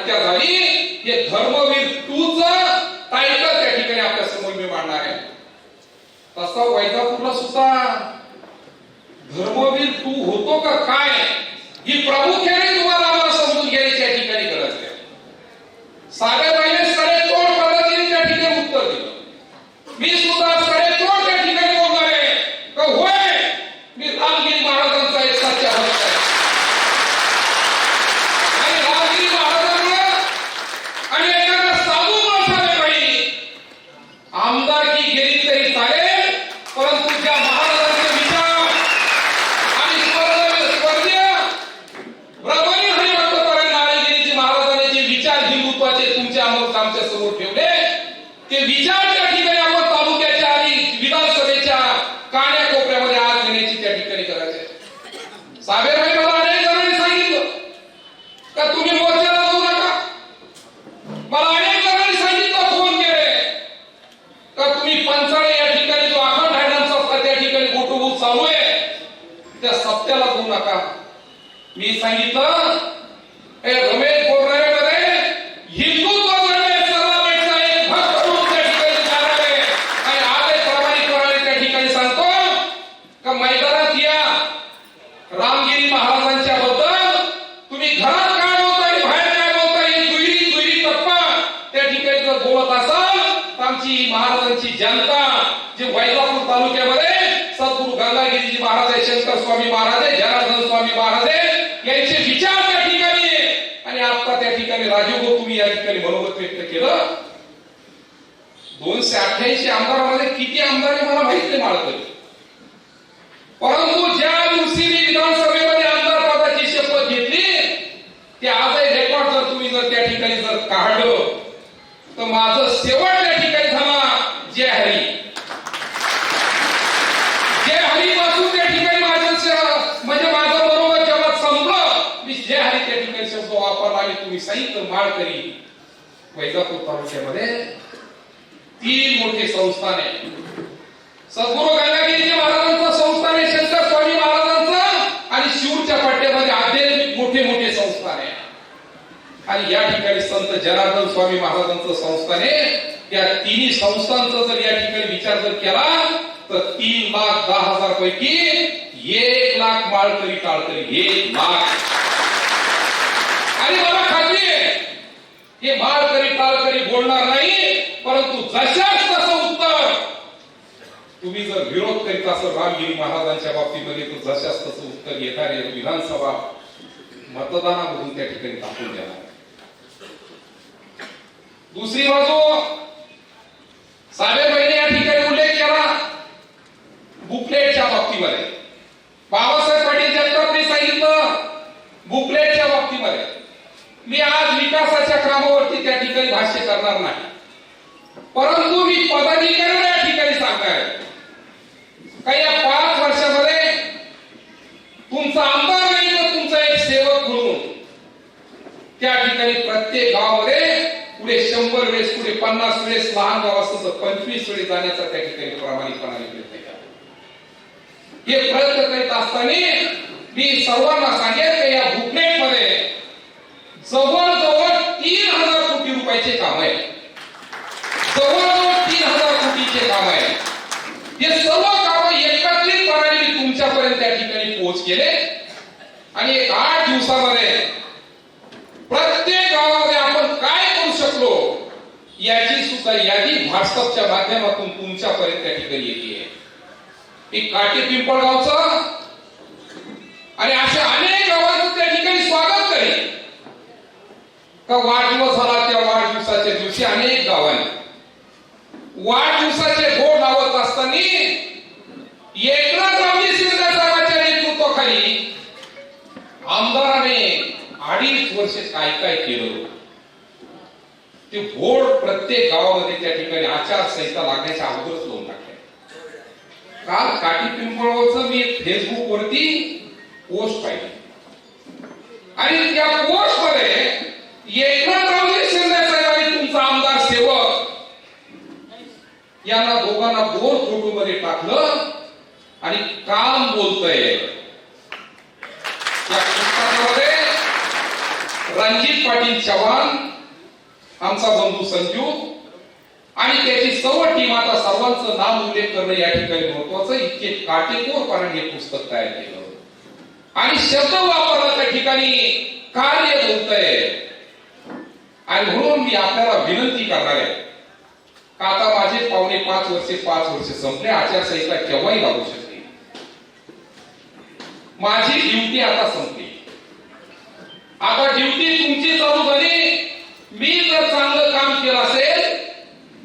हत्या झाली हे धर्मवीर टूच टायटल त्या ठिकाणी आपल्यासमोर मी मांडणार आहे. तसा वैजापूरला सुद्धा धर्मवीर तू होतो का काय? ही प्रामुख्याने तुम्हाला आम्हाला समजून घ्यायची या ठिकाणी गरज आहे साहेबाईने सडेतोड पद्धतीने त्या ठिकाणी उत्तर दिलं मी सुद्धा सडेतोड त्या ठिकाणी बोलणार आहे का होय मी रामगिरी महाराजांचा एक सच्चा भक्त आहे आणि रामगिरी महाराजांना आणि एखादा साधू माणसाने काही आमदारकी गेली तरी चालेल परंतु ज्या महाराजांचे विचार आणि स्वर्ग- स्वर्गीय ब्रह्मणी हरिभक्त परायण नारायणगिरीजी महाराजांनी जे विचार हिंदुत्वाचे तुमच्यासमोर आमच्यासमोर ठेवले ते विचार त्या ठिकाणी आपण तालुक्याच्या आणि विधानसभेच्या कान्या कोपऱ्यामध्ये आज घेण्याची त्या ठिकाणी गरज आहे साबेरभाई मला अनेक जणांनी सांगितलं का तुम्ही मोर्चाला जाऊ नका मला अनेक जणांनी सांगितलं फोन केले का तुम्ही पंचाळे या ठिकाणी जो अखंड हॅडनचा त्या ठिकाणी गोटूबूट चालू आहे त्या सत्याला जाऊ नका मी सांगितलं हे रमेश बोलणाऱ्यामध्ये हिंदुत्व धर्मे सर्व भेटला एक भक्त म्हणून त्या ठिकाणी जाणार आहे आणि आजही प्रामाणिकपणाने त्या ठिकाणी सांगतो का मैदानात या रामगिरी महाराजांच्या बद्दल तुम्ही घरात काय बोलताय बाहेर काय बोलताय ही दुहेरी दुहेरी टप्पा त्या ठिकाणी जर बोलत असाल तर आमची महाराजांची जनता जी वैजापूर तालुक्यामध्ये सद्गुरू गंगागिरीजी महाराज आहे शंकर स्वामी महाराज आहे जनार्दन स्वामी महाराज आहे यांचे विचार त्या ठिकाणी. आणि आता त्या ठिकाणी राजीव तुम्ही या ठिकाणी मनोगत व्यक्त केलं. दोनशे अठ्ठ्याऐंशी आमदारामध्ये किती आमदार आहे मला माहीत नाही माळकरी. परंतु ज्या दिवशी मी विधानसभेमध्ये आमदार पदाची शपथ घेतली ते आज रेकॉर्ड जर तुम्ही जर त्या ठिकाणी जर काढलं तर माझं शेवट त्या ठिकाणी झाला जय हरी. जय हरी पासून त्या ठिकाणी माझं श- म्हणजे माझं बरोबर जेव्हा संपलं मी जय हरी त्या ठिकाणी शब्द तुम्ही आणि माळ करी. वैजापूर तालुक्यामध्ये तीन मोठे संस्थान आहे सद्गुरु गंगागिरीजी महाराजांचं संस्थान आहे शंकर स्वामी महाराजांचं आणि शिवच्या पट्ट्यामध्ये आध्यात्मिक मोठे मोठे संस्थान आहे. आणि या ठिकाणी संत जनार्दन स्वामी महाराजांचं संस्थान आहे. या तिन्ही संस्थांचा जर या ठिकाणी विचार जर केला तर तीन लाख दहा हजार पैकी एक लाख माळकरी टाळकरी एक लाख. आणि मला हे आहे हे माळकरी टाळकरी बोलणार नाही परंतु जशाच तसं उत्तर. तुम्ही जर विरोध करीत असाल रामगिरी महाराजांच्या बाबतीमध्ये तर जशाच तसं उत्तर येणारे विधानसभा मतदानामधून त्या ठिकाणी टाकून देणार. दुसरी बाजू साहेबाईने या ठिकाणी उल्लेख केला बुकलेटच्या बाबतीमध्ये. बाबासाहेब पाटील जगतापने सांगितलं बुकलेट बाबतीमध्ये मी आज विकासाच्या कामावरती त्या ठिकाणी भाष्य करणार नाही. परंतु मी पदाधिकाऱ्यांना या ठिकाणी सांगाय का या पाच वर्षामध्ये तुमचा आमदार नाही तर तुमचा एक सेवक म्हणून त्या ठिकाणी प्रत्येक गावामध्ये पुढे शंभर वेळेस पुढे पन्नास वेळेस लहान गाव असतं पंचवीस वेळेस जाण्याचा त्या ठिकाणी प्रामाणिकपणाने प्रयत्न हे प्रयत्न करीत असताना मी सर्वांना सांगेन की या बुकलेटमध्ये जवळजवळ तीन हजार कोटी रुपयाचे काम आहे जवळजवळ तीन बाकीचे काम आहे. हे सर्व काम एकत्रितपणाने मी तुमच्यापर्यंत त्या ठिकाणी पोहोच केले आणि एक आठ दिवसामध्ये प्रत्येक गावामध्ये आपण काय करू शकलो याची सुद्धा यादी व्हॉट्सअपच्या माध्यमातून तुमच्यापर्यंत त्या ठिकाणी येते. एक काटे पिंपळगावचं आणि असे अनेक ठिकाणी का वाढदिवस झाला त्या वाढदिवसाच्या दिवशी अनेक गावांनी वाढदिवसाचे गोड लावत असताना एकनाथरावजी शिंदे साहेबांच्या नेतृत्वाखाली आमदाराने अडीच वर्ष काय काय केलं? ते बोर्ड प्रत्येक गावामध्ये त्या ठिकाणी आचारसंहिता लागण्याच्या अगोदरच लावून टाकले काल काठी पिंपळावरचं मी फेसबुक वरती पोस्ट पाहिली. आणि त्या पोस्टमध्ये एकनाथरावजी शिंदे साहेबांनी तुमचा आमदार सेवक यांना दोघांना दोन फोटो मध्ये टाकलं आणि काम बोलतय. या पुस्तकामध्ये रणजित पाटील चव्हाण आमचा बंधू संजू आणि त्याची सर्व टीम आता सर्वांचं नाम उल्लेख करणं या ठिकाणी महत्वाचं इतके काटेकोरपणाने हे पुस्तक तयार केलं. आणि शब्द वापरला त्या ठिकाणी कार्य बोलतय. आणि म्हणून मी आपल्याला विनंती करणार आहे का आता माझे पावणे पाच वर्षे पाच वर्षे संपले. आचारसंहिता केव्हाही लागू शकते माझी ड्युटी आता संपली. आता ड्युटी तुमची चालू झाली. मी जर चांगलं काम केलं असेल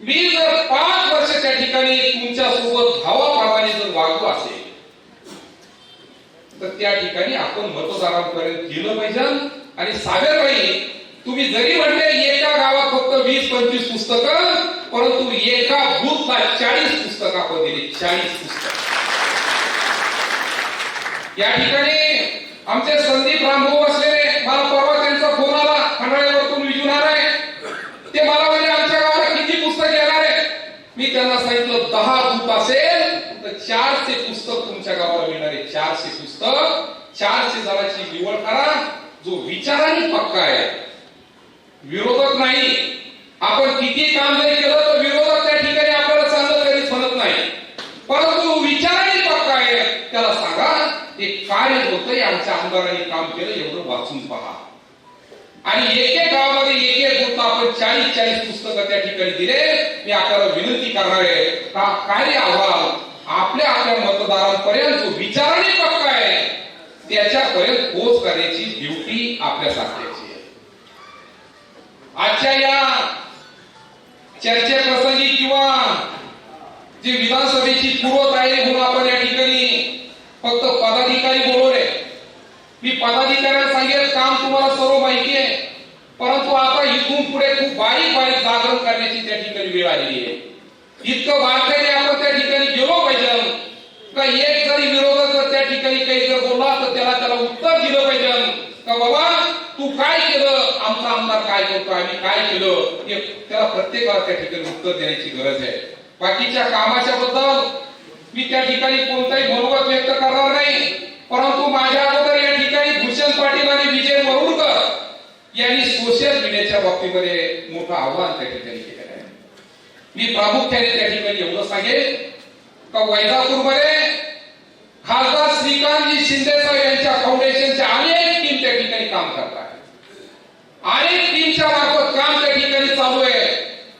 मी जर पाच वर्षाच्या ठिकाणी तुमच्यासोबत भावाभावाने जर वागलो असेल तर त्या ठिकाणी आपण मतदारांपर्यंत गेलं पाहिजे. आणि सागरबाई तुम्ही जरी म्हणले एका गावात फक्त वीस पंचवीस पुस्तकं परंतु एका बुथला चाळीस पुस्तक आपण दिली. चाळीस पुस्तक. या ठिकाणी आमचे संदीप रामभाऊ असलेले मला परवा त्यांचा फोन आला. खंडाळ्यावरतून विजून आहे. ते मला म्हणजे आमच्या गावाला किती पुस्तक येणार आहे मी त्यांना सांगितलं दहा बुथ असेल तर चारशे पुस्तक तुमच्या गावाला मिळणार आहे चारशे पुस्तक. चारशे जणांची निवड करा. जो विचाराने पक्का आहे विरोधक नाही. आपण किती काम जरी केलं तर विरोधक त्या ठिकाणी आपल्याला चांगलं कधीच म्हणत नाही परंतु विचाराने पक्का आहे त्याला सांगा ते कार्य होत आमच्या आमदारांनी काम केलं एवढं वाचून पहा. आणि एक एक गावामध्ये एक एक गोष्ट आपण चाळीस चाळीस पुस्तकं त्या ठिकाणी दिले. मी आपल्याला विनंती करणार आहे का कार्य अहवाल आपल्या आपल्या मतदारांपर्यंत जो विचाराने पक्का आहे. त्याच्यापर्यंत पोच करण्याची ड्युटी आपल्या सारख्याची आहे. आजच्या या चर्चेप्रसंगी किंवा जे विधानसभेची पूर्वतयारी म्हणून आपण या ठिकाणी फक्त पदाधिकारी बोलवले. मी पदाधिकाऱ्यांना सांगेल काम तुम्हाला सर्व माहिती आहे. परंतु आता इथून पुढे खूप बारीक बारीक जागरण करण्याची त्या ठिकाणी वेळ आलेली आहे. इतकं बारकाईने आपण त्या ठिकाणी गेलो पाहिजे. का एक जरी विरोधक जर त्या ठिकाणी काही जर बोलला तर त्याला त्याला उत्तर दिलं पाहिजे. का बाबा तू काय केलं? आमचा आमदार काय करतो? आम्ही काय केलं? हे त्याला प्रत्येकाला त्या ठिकाणी उत्तर देण्याची गरज आहे. बाकीच्या कामाच्या बद्दल मी त्या ठिकाणी कोणताही मनोगत व्यक्त करणार नाही. परंतु माझ्या अगोदर या ठिकाणी भूषण पाटील आणि विजय वरुणकर यांनी सोशल मीडियाच्या बाबतीमध्ये मोठं आव्हान त्या ठिकाणी केलेलं आहे. मी प्रामुख्याने त्या ठिकाणी एवढं सांगेल का वैजापूरमध्ये खासदार श्रीकांतजी शिंदे साहेब यांच्या फाउंडेशनच्या अनेक टीम त्या ठिकाणी काम करत आहे अनेक टीमच्या मार्फत काम त्या ठिकाणी चालू आहे.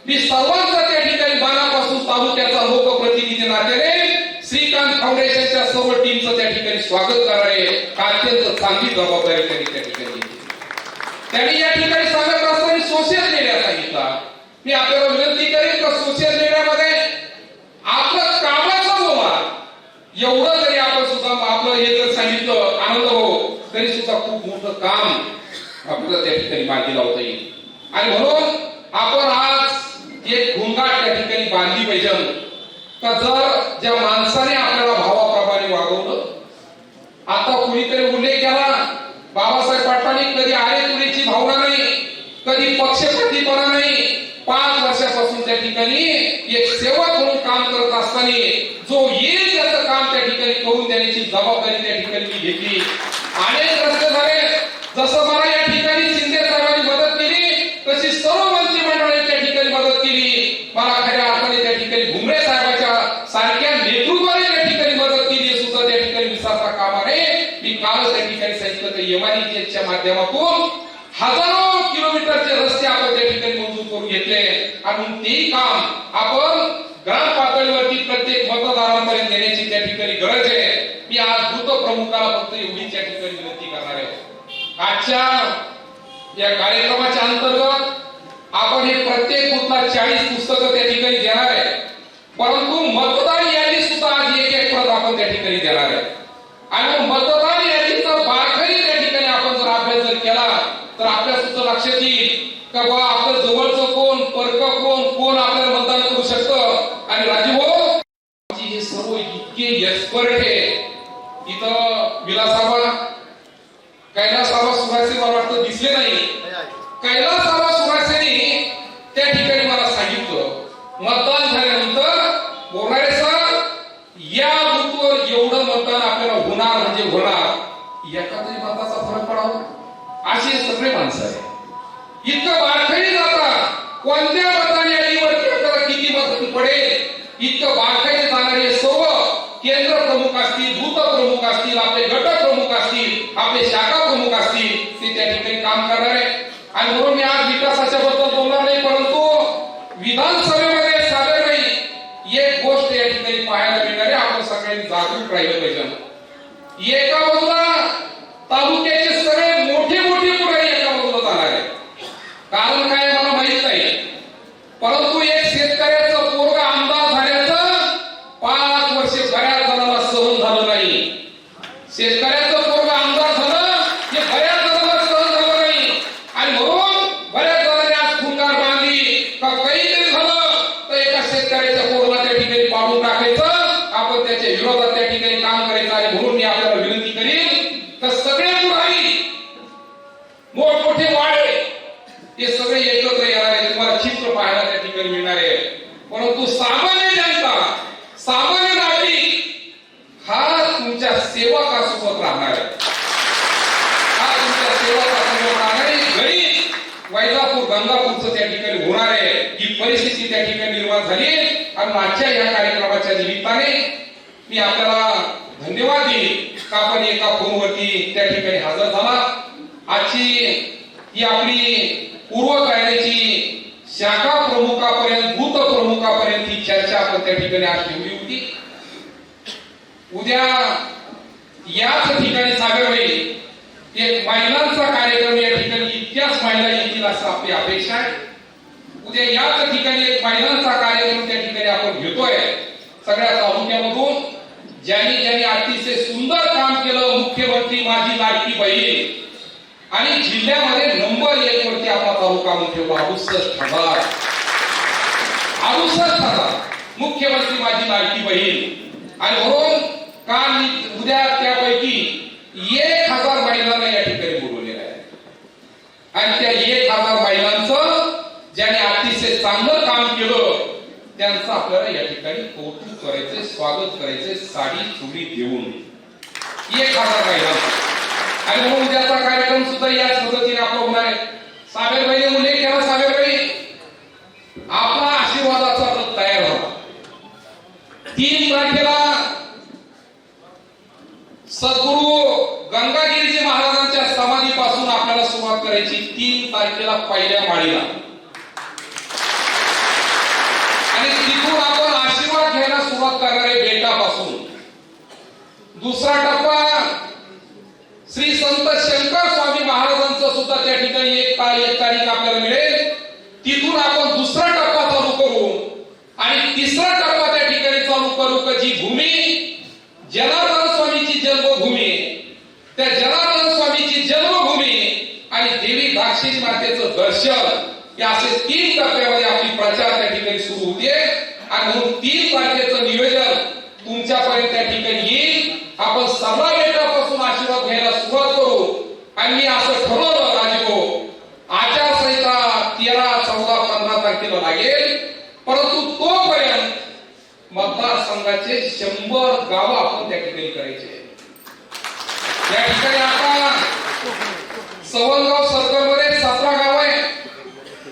मी सर्वात त्या ठिकाणी मनापासून तालुक्याचा लोकप्रतिनिधी नात्याने श्रीकांत फाउंडेशनच्या सर्व टीमचं त्या ठिकाणी स्वागत करणार अत्यंत चांगली जबाबदारी त्यांनी त्या ठिकाणी त्यांनी या ठिकाणी सांगत असताना सोशल मीडिया सांगितला. मी आपल्याला विनंती करेन का सोशल मीडियामध्ये आपलं कामाचं बोला एवढं जरी आपण सुद्धा आपलं हे जर सांगितलं आनंद हो तरी सुद्धा खूप मोठं काम आपल्याला त्या ठिकाणी मार्गी लावता येईल. आणि म्हणून आपण आज एक घुंगाट त्या ठिकाणी बांधली पाहिजे का जर ज्या माणसाने आपल्याला भावाप्रमाणे वागवलं आता कुणीतरी उल्लेख केला बाबासाहेब पाटलांनी कधी आरे तुरीची भावना नाही कधी पक्षपातीपणा नाही पाच त्या ठिकाणी एक सेवक म्हणून काम करत असताना जो येईल त्याचं काम त्या ठिकाणी करून देण्याची जबाबदारी त्या ठिकाणी मी घेतली. अनेक रस्ते झाले. जसं मला या ठिकाणी शिंदे साहेबांनी मदत केली तशी सर्व मंत्रिमंडळाने त्या ठिकाणी मदत केली. मला खऱ्या अर्थाने त्या ठिकाणी भुमरे साहेबाच्या सारख्या नेतृत्वाने त्या ठिकाणी मदत केली सुद्धा त्या ठिकाणी विसरता कामा नये. मी काल त्या ठिकाणी सांगितलं तर यमानी माध्यमातून हजारो किलोमीटरचे रस्ते आपण त्या ठिकाणी मंजूर करून घेतले आणि म्हणून तेही काम. आपण ग्राम पातळीवरती प्रत्येक मतदारांपर्यंत नेण्याची त्या ठिकाणी गरज आहे. मी आज भूत प्रमुखाला फक्त एवढी त्या ठिकाणी विनंती करणार आहे. आजच्या या कार्यक्रमाच्या अंतर्गत आपण हे प्रत्येक बुथला चाळीस पुस्तकं त्या ठिकाणी देणार आहे परंतु मतदार यादी सुद्धा आज एक एक प्रत आपण त्या ठिकाणी देणार आहे आणि मतदार यादीचा बारकाई त्या ठिकाणी आपण जर अभ्यास जर केला तर आपल्या सुद्धा लक्षात येईल का बा आपलं जवळचं कोण परक कोण कोण आपल्याला मतदान करू शकतं आणि राजूभाऊ आमची हे सर्व इतके एक्सपर्ट आहे इथं विलासाबा कैलासाबा सुभाषे मला वाटतं दिसले नाही. कैलासाबा सुभाषेने त्या ठिकाणी मला सांगितलं. मतदान झाल्यानंतर बोलणारे सर या बूथवर एवढं मतदान आपल्याला होणार म्हणजे होणार. एका तरी मताचा फरक पडावा. अशी सगळे माणसं आहे इतकं बारकाई जाता कोणत्या मताने यादीवरती आपल्याला किती मत पडेल इतकं बारकाईने जाणारे सर्व केंद्र प्रमुख असतील दूत प्रमुख असतील आपले गट प्रमुख असतील आपले शाखा प्रमुख असतील ते त्या ठिकाणी काम करणार आहे आणि म्हणून मी आज विकासाच्या बद्दल बोलणार नाही परंतु विधानसभेमध्ये सादर नाही एक गोष्ट या ठिकाणी पाहायला मिळणार आहे आपण सगळ्यांनी जागरूक राहिलं पाहिजे एका बाजूला तालुक्याचे सगळे मोठे मोठे पुढारी एका बाजूला जाणार आहे कारण काय मला माहीत नाही परंतु एक शेतकऱ्याचं पोरग आमदार झाल्याचं पाच वर्षे बऱ्याच जणांना सहन झालं नाही शेतकऱ्याचं पोरग आमदार झालं हे बऱ्याच जणांना सहन झालं नाही आणि म्हणून बऱ्याच जणांनी आज खुंगार बांधली का काहीतरी झालं तर एका शेतकऱ्याच्या पोरला त्या ठिकाणी पाडून टाकायचं आपण त्याच्या विरोधात त्या ठिकाणी काम करायचं आणि म्हणून मी आपल्याला विनंती करीन तर सगळे पुढारी मोठमोठे वाडे हे सगळे एकत्र येणार आहे तुम्हाला चित्र पाहायला त्या ठिकाणी मिळणार आहे परंतु सामान्य जनता सामान्य नागरिक हा तुमच्या सेवकासोबत राहणार आहे हा तुमच्या सेवकासोबत राहणार आहे गणित वैजापूर गंगापूरचं त्या ठिकाणी होणार आहे. ही परिस्थिती त्या ठिकाणी निर्माण झाली आणि मागच्या या कार्यक्रमाच्या निमित्ताने मी आपल्याला धन्यवाद देईन का आपण एका फोनवरती त्या ठिकाणी हजर झाला. आजची ही आपली पूर्व कायद्याची शाखा प्रमुखापर्यंत भूत प्रमुखापर्यंत ही चर्चा आपण त्या ठिकाणी आज ठेवली होती. उद्या याच ठिकाणी सागर होईल एक महिलांचा पाहायला येतील असं आपली अपेक्षा आहे. उद्या याच ठिकाणी एक फायनलचा कार्यक्रम त्या ठिकाणी आपण घेतोय. सगळ्या तालुक्यामधून ज्यांनी ज्यांनी अतिशय सुंदर काम केलं मुख्यमंत्री माझी लाडकी बहीण. आणि जिल्ह्यामध्ये नंबर एक वरती आपला तालुका ठेवला अडुसष्ट हजार अडुसष्ट हजार मुख्यमंत्री माझी लाडकी बहीण. आणि म्हणून काल उद्या त्यापैकी एक हजार महिलांना या ठिकाणी बोलवलेलं आहे आणि त्या एक हजार महिलांचं ज्याने अतिशय चांगलं काम केलं त्यांचं आपल्याला या ठिकाणी कौतुक करायचे स्वागत करायचे साडी चुडी देऊन. एक हजार आणि मग उद्याचा कार्यक्रम सुद्धा याच पद्धतीने आपला होणार आहे. साबेरबाईने उल्लेख केला साबेरबाई आपला आशीर्वादाचा रथ तयार होता तीन तारखेला सद्गुरु गंगागिरीजी महाराजांच्या समाधीपासून आपल्याला सुरुवात करायची तीन तारखेला पहिल्या माळीला आणि तिथून आपण आशीर्वाद घ्यायला सुरुवात करणार आहे बेटापासून दुसरा टप्पा. श्री संत शंकर स्वामी महाराजांचं सुद्धा त्या ठिकाणी एक तारीख एक तारीख आपल्याला मिळेल. तिथून आपण दुसरा टप्पा चालू करू. आणि तिसरा टप्पा त्या ठिकाणी चालू करू का जी भूमी? जनार्दन स्वामीची जन्मभूमी. त्या जनार्दन स्वामीची जन्मभूमी आणि देवी दाक्षिणी मातेचं दर्शन. या असे तीन टप्प्यामध्ये आपली प्रचार त्या ठिकाणी सुरू होते आणि म्हणून तीन तारखेचं नियोजन तुमच्यापर्यंत त्या ठिकाणी येईल आपण सभा बेटापासून आशीर्वाद घ्यायला सुरुवात करू आणि असं ठरवलं राजीव आचारसंहिता तेरा चौदा पंधरा तारखेला लागेल. परंतु तोपर्यंत मतदारसंघाचे शंभर गाव आपण त्या ठिकाणी करायचे. या ठिकाणी आता सवनगाव सर्कलमध्ये सतरा गाव आहे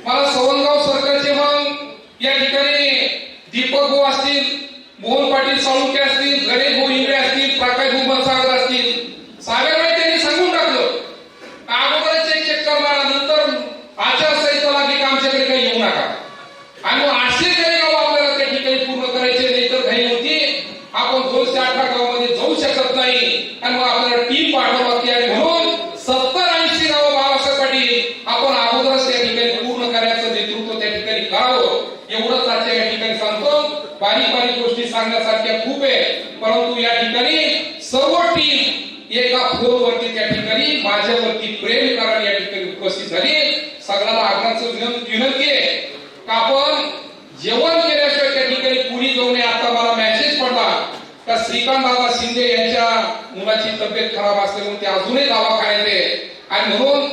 मला सवनगाव सर्कलचे मग या ठिकाणी दीपक भाऊ असतील मोहन पाटील साळुंके असतील गणेश भाऊ इंगळे असतील प्रकाश भाऊ बनसागर असतील सागरबाई त्यांनी सांगून टाकलं अगोदरच एक चेक करणार नंतर आचारसंहिता लागली की आमच्याकडे काही येऊ नका आणि मग असे काही गाव आपल्याला त्या ठिकाणी पूर्ण करायचे नाही तर घाई होती आपण दोनशे अठरा गावामध्ये जाऊ शकत नाही आणि मग आपल्याला टीम पाठवावं लागते आणि म्हणून सत्तर ऐंशी करण्यासारख्या खूप आहे परंतु या ठिकाणी सर्व टीम एका फोनवरती त्या ठिकाणी माझ्यावरती प्रेम कारण या ठिकाणी उपस्थित झाली. सगळ्याला आग्रहाचं विनंती विनंती आहे. का आपण जेवण केल्याशिवाय त्या ठिकाणी कुणी जाऊ नये आता मला मेसेज पडला. का श्रीकांत दादा शिंदे यांच्या मुलाची तब्येत खराब असल्यामुळे ते अजूनही दवाखान्यात आहे. आणि म्हणून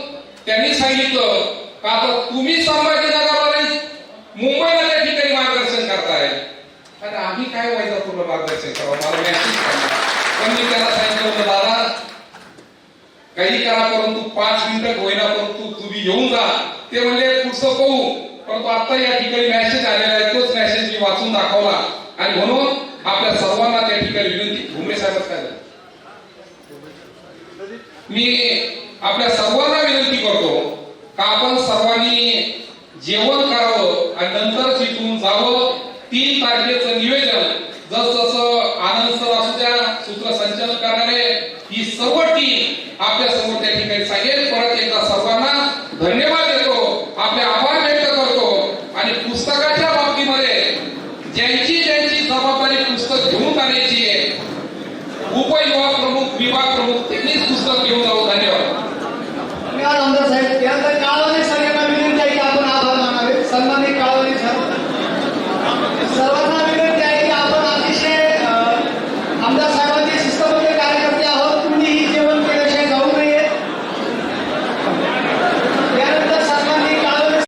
त्यांनी सांगितलं का आता तुम्ही संभाजीनगरला नाही मुंबईला त्या ठिकाणी मार्गदर्शन करताय. आणि आम्ही काय व्हायचं तुला मार्गदर्शन करावं? मला मेसेज पण मी त्याला सांगितलं होतं दादा काही करा परंतु पाच मिनिटं होईना परंतु तुम्ही येऊन जा. ते म्हणले पुढचं पाहू. परंतु आता या ठिकाणी मेसेज आलेला आहे तोच मेसेज मी वाचून दाखवला. आणि म्हणून आपल्या सर्वांना त्या ठिकाणी विनंती भुमरे साहेब काय मी आपल्या सर्वांना विनंती करतो का आपण सर्वांनी जेवण करावं आणि नंतर तिथून जावं